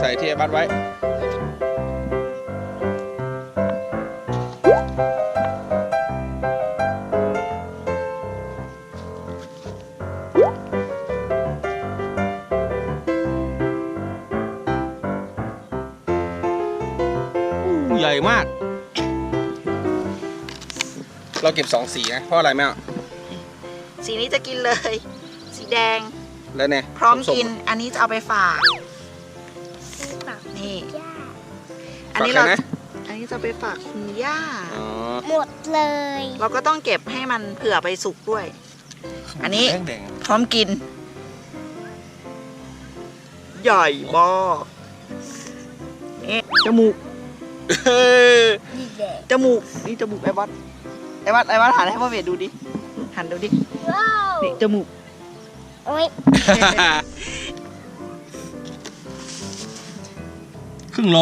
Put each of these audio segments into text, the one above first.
ใส่ที่ไอ้บัตรไว้อู้ใหญ่มาก เราเก็บสองสีนะ เพราะอะไรแม่สีนี้จะกินเลย สีแดง แล้วเนี่ย พร้อมส้ๆกิน อันนี้จะเอาไปฝาก อันนี้ฝากเราใครนะ อันนี้จะไปฝากคุณย่า อ๋อหมดเลยเราก็ต้องเก็บให้มันเผื่อไปสุกด้วย อันนี้ แดงพร้อมกิน ใหญ่มากนี่จมูก ๆเฮ้ยนี่แหละจมูก นี่จมูกไอ้วัดไอ้วัดไอ้วัดหันให้พ่อเวทดูดิหันดูดิว้าวนี่จมูกโอ้ย ครึ่งโล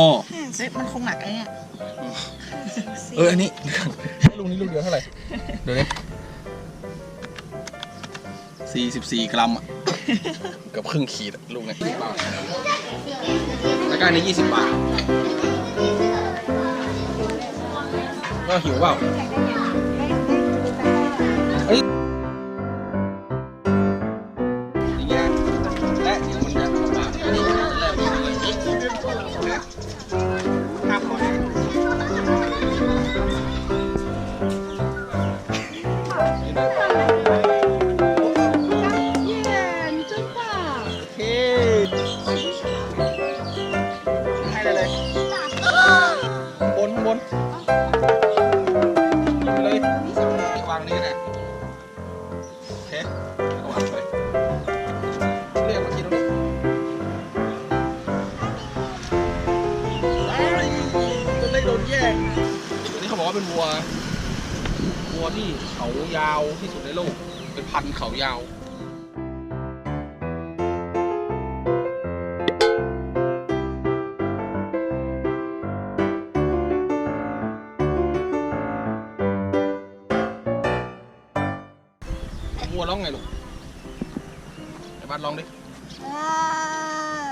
เฮ้ยมันคงหนักไอ้เนี่ยเอออันนี้ให้ลูกนี้ลูกเดียวเท่าไหร่เดี๋ยวนี้สี่สิบสี่กรัมอะเกับครึ่งขีดอะลูกเนี่ยยี่สิบบาทแล้วก็อันนี้ยี่สิบบาทก็หิวเปล่า บนบนไปเลยวางนี้นะโอเคเอาวางไปเรียกมากินตรงนี้ไอ้ตัวเล็กโดนแย่งอันนี้เขาบอกว่าเป็นวัว วัวที่เขายาวที่สุดในโลก เป็นพันธุ์เขายาว ไอ้บ้านร้องดิว้า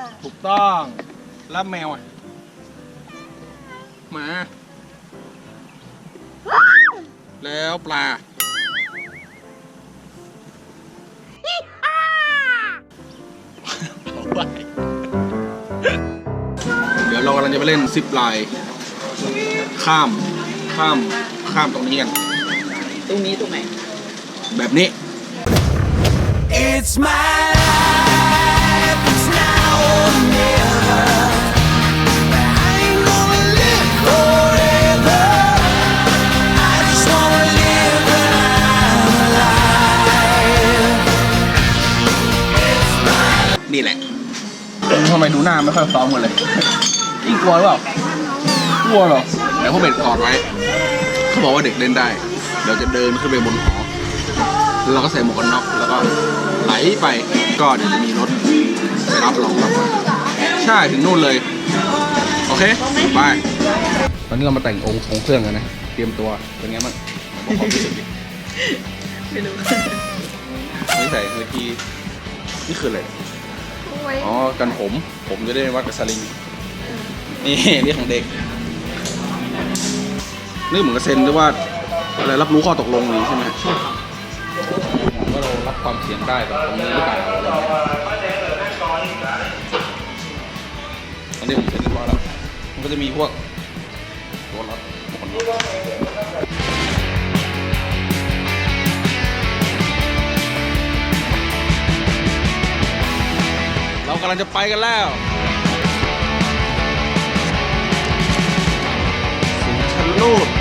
วถูกต้อง แล้วแมวอะ หมา แล้วปลาเอาไปเดี๋ยวเรากำลังจะไปเล่นซิปไลน์ข้าม ข้าม ข้ามตรงนี้กัน ตรงนี้ตรงไหน แบบนี้ It's my ทำไมดูหน้าไม่ค่อยพร้อมกันเลยนี่กลัวหรือเปล่ากลัวเหรอเดี๋ยวพวกเบ็ดกอดไว้เขาบอกว่าเด็กเล่นได้เดี๋ยวจะเดินขึ้นไปบนหอแล้วเราก็ใส่หมวกกันน็อกแล้วก็ไหลไปก็เดี๋ยวจะมีรถไปรับเรากลับมาใช่ถึงนู่นเลย โอเคไปตอนนี้เรามาแต่งองค์ทรงเครื่องกันนะ เตรียมตัวเป็นไงบ้างบอกความรู้สึกดิไม่รู้นี่ใส่เวทีนี่คืออะไร อ๋อกันผม ผมจะได้ไม่วัดกับสลิง นี่นี่ของเด็ก นี่เหมือนกับเซ็นด้วยว่าอะไรรับรู้ข้อตกลงนี้ใช่ไหมใช่ว่าเรารับความเสี่ยงได้กับตรงนี้หรือเปล่าอะไรอย่างเงี้ยอันนี้ผมเซ็นเรียบร้อยแล้ว มันก็จะมีพวกตัวรถ กกันน็อกเรากำลังจะไปกันแล้วสิงชันลูด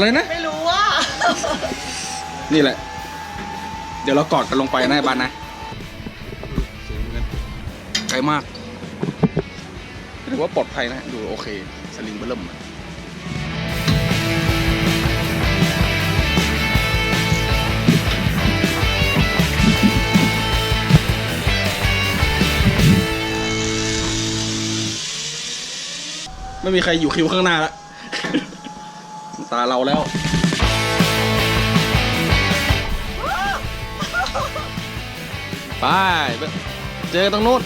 อะไรนะ ไม่รู้ว่า นี่แหละ เดี๋ยวเรากอดกันลงไปนะไอ้บ้านนะสูงเหมือนกันไกลมากถือว่าปลอดภัยนะดูโอเค สลิงเบอร์เริ่มอะไม่มีใครอยู่คิวข้างหน้าแล้ว ตาเราแล้ว ไป เจอตรงนู้น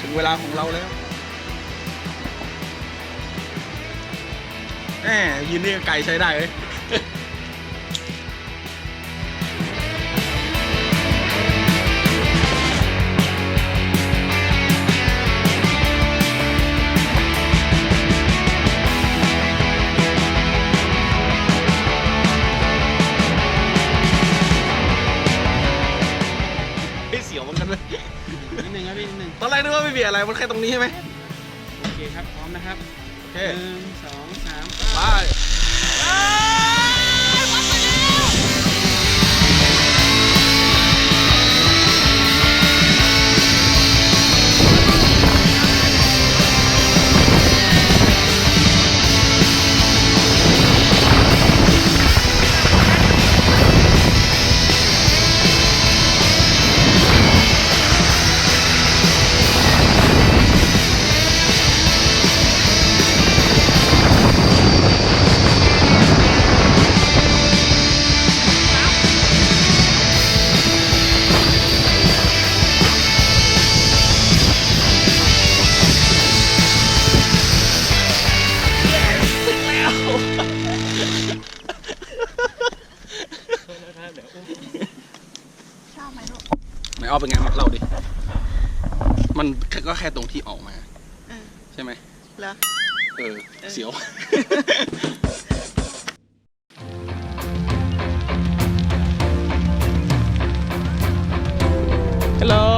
ถึงเวลาของเราแล้วแหมยืนนี่ไกลใช้ได้เลย ไม่เสียวเหมือนกันเลยนิดนึงครับพี่นิดนึงตอนแรกนึกว่าไม่มีอะไรมันแค่ตรงนี้ใช่ไหมโอเคครับพร้อมนะครับโอเคหนึ่งสองสามไป ก็แค่ตรงที่ออกมา เออใช่ไหม เหรอ เออ เสียว ฮัลโหล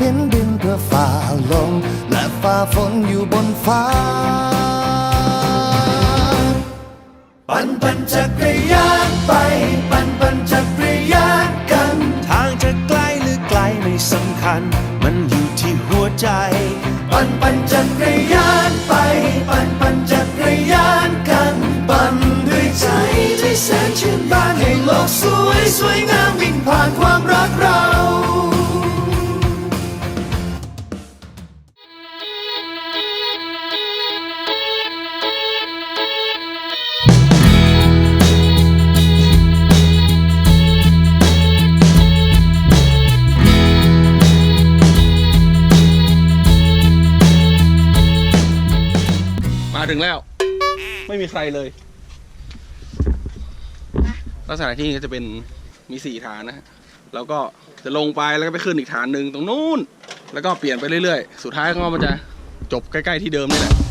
พกพินบินเพื่อฝ่าลมและฝ่าฝนอยู่บนฟ้า ปั่นปั่นจักรยานไป ปั่นปั่นจักรยานกัน ทางจะไกลหรือไกลไม่สำคัญ มันอยู่ที่หัวใจ ปั่นปั่นจักรยานไป ปั่นปั่นจักรยานกัน ปั่นด้วยใจที่แสนชื่นบานให้โลกสวยสวยงาม มาถึงแล้ว ไม่มีใครเลย ลักษณะที่นี่ก็จะเป็นมีสี่ฐานนะฮะแล้วก็จะลงไปแล้วก็ไปขึ้นอีกฐานหนึ่งตรงนู้น แล้วก็เปลี่ยนไปเรื่อยๆ สุดท้ายก็มันจะจบใกล้ ๆ ที่เดิมนี่แหละ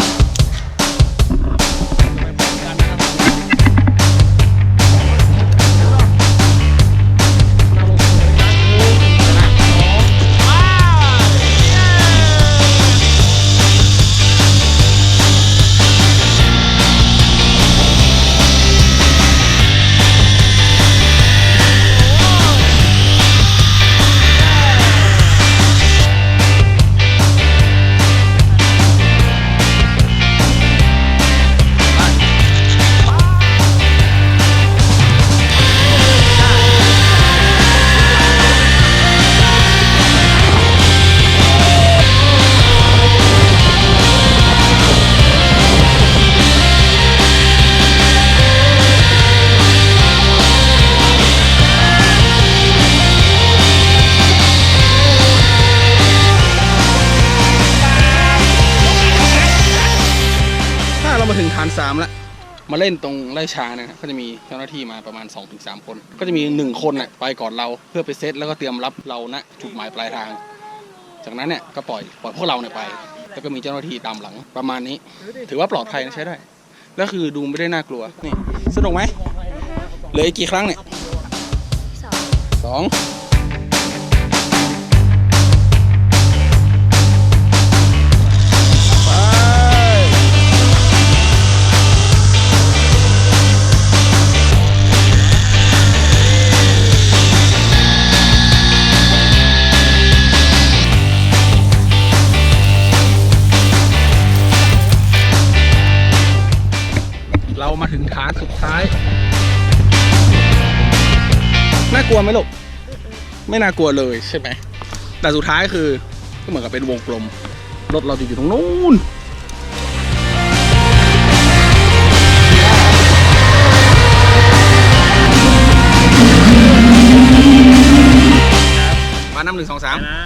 สามละมาเล่นตรงไร่ชาเนยนะก็จะมีเจ้าหน้าที่มาประมาณ 2-3 คน ก็จะมี 1 คนน่ะไปก่อนเราเพื่อไปเซตแล้วก็เตรียมรับเราณจุดหมายปลายทาง จากนั้นเนี่ยก็ปล่อยปล่อยพวกเราเนี่ยไป แล้วก็มีเจ้าหน้าที่ตามหลังประมาณนี้ ถือว่าปลอดภัยนะใช้ได้ แล้วคือดูไม่ได้น่ากลัวนี่สนุกไหมเหลืออีกกี่ครั้งเนี่ยสอง ถึงฐานสุดท้าย น่ากลัวไหมลูก ไม่น่ากลัวเลยใช่ไหม แต่สุดท้ายคือ ก็เหมือนกับเป็นวงกลม รถเราจะอยู่ตรงนู้นมาน้ำหนึ่งสองสามนะ